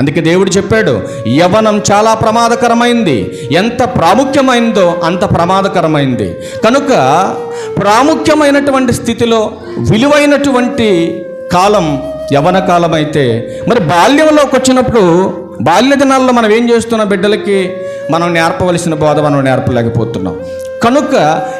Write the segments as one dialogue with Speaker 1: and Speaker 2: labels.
Speaker 1: అందుకే దేవుడు చెప్పాడు యవనం చాలా ప్రమాదకరమైంది. ఎంత ప్రాముఖ్యమైందో అంత ప్రమాదకరమైంది. కనుక ప్రాముఖ్యమైనటువంటి స్థితిలో విలువైనటువంటి కాలం యవన కాలం అయితే మరి బాల్యంలోకి వచ్చినప్పుడు బాల్య దినాల్లో మనం ఏం చేస్తున్న బిడ్డలకి? మనం నేర్పవలసిన బోధ మనం నేర్పలేకపోతున్నాం. కనుక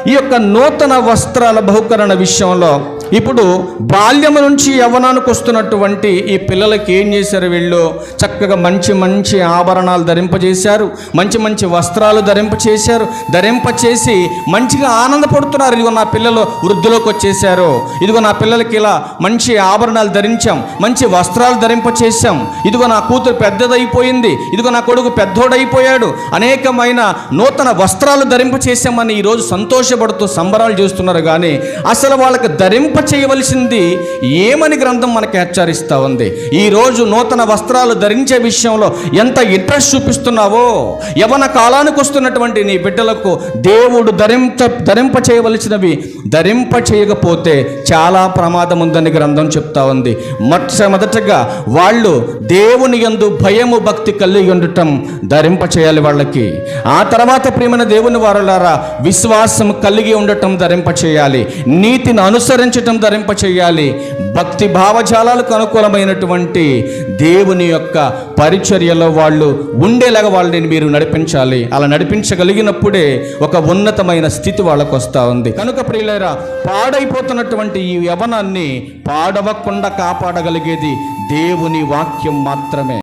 Speaker 1: ఈ యొక్క నూతన వస్త్రాల బహుకరణ విషయంలో ఇప్పుడు బాల్యం నుంచి యవ్వనానికి వస్తున్నటువంటి ఈ పిల్లలకి ఏం చేశారు వీళ్ళు? చక్కగా మంచి మంచి ఆభరణాలు ధరింపజేశారు. మంచి మంచి వస్త్రాలు ధరింపచేశారు. ధరింపచేసి మంచిగా ఆనందపడుతున్నారు. ఇదిగో నా పిల్లలు వృద్ధిలోకి వచ్చేసారు ఇదిగో నా పిల్లలకి ఇలా మంచి ఆభరణాలు ధరించాం. మంచి వస్త్రాలు ధరింపచేశాం. ఇదిగో నా కూతురు పెద్దదైపోయింది. ఇదిగో నా కొడుకు పెద్దోడైపోయాడు. అనేకమైన నూతన వస్త్రాలు ధరింపచేశామని ఈరోజు సంతోషపడుతూ సంబరాలు చేస్తున్నారు. కానీ అసలు వాళ్ళకి ధరింప చేయవలసింది ఏమని గ్రంథం మనకి హెచ్చరిస్తూ ఉంది? ఈరోజు నూతన వస్త్రాలు ధరించే విషయంలో ఎంత ఇంట్రెస్ట్ చూపిస్తున్నావో? యవన కాలానికి వస్తున్నటువంటి నీ బిడ్డలకు దేవుడు ధరింప ధరింప చేయవలసినవి ధరింప చేయకపోతే చాలా ప్రమాదం ఉందని గ్రంథం చెప్తా ఉంది. మొట్టమొదటగా వాళ్ళు దేవుని యందు భయము భక్తి కలిగి ఉండటం ధరింప చేయాలి వాళ్ళకి. ఆ తర్వాత ప్రేమైన దేవుని వారులారా విశ్వాసం కలిగి ఉండటం ధరింప చేయాలి. నీతిని అనుసరించటం ధరింప చేయాలి. భక్తి భావజాలాలకు అనుకూలమైనటువంటి దేవుని యొక్క పరిచర్యలో వాళ్ళు ఉండేలాగా వాళ్ళని మీరు నడిపించాలి. అలా నడిపించగలిగినప్పుడే ఒక ఉన్నతమైన స్థితి వాళ్ళకు వస్తూ ఉంది. కనుక ప్రియులరా పాడైపోతున్నటువంటి ఈ యవనాన్ని పాడవకుండా కాపాడగలిగేది దేవుని వాక్యం మాత్రమే.